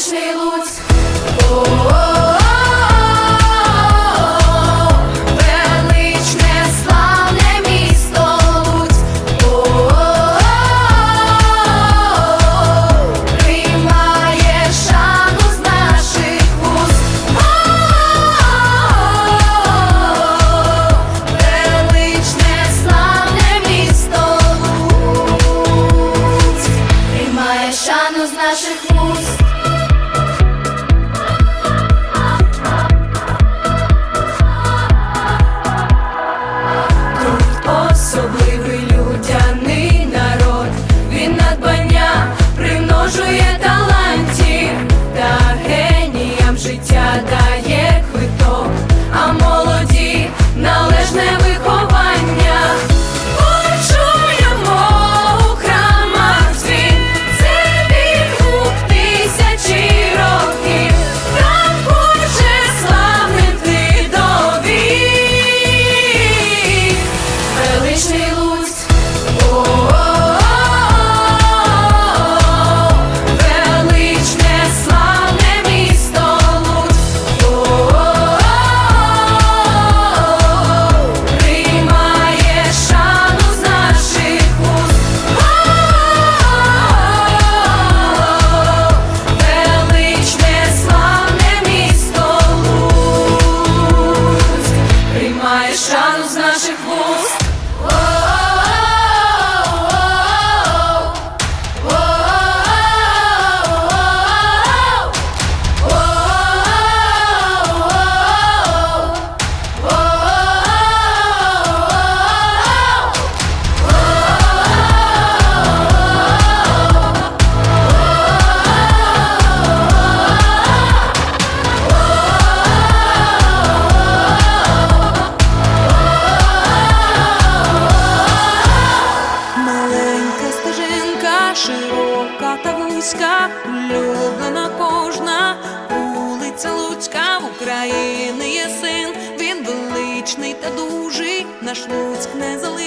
Вийшли луні. наших волн. широка та вузька, улюблена кожна вулиця Луцька в України є син, він величний та дужий, наш Луцьк не залишив.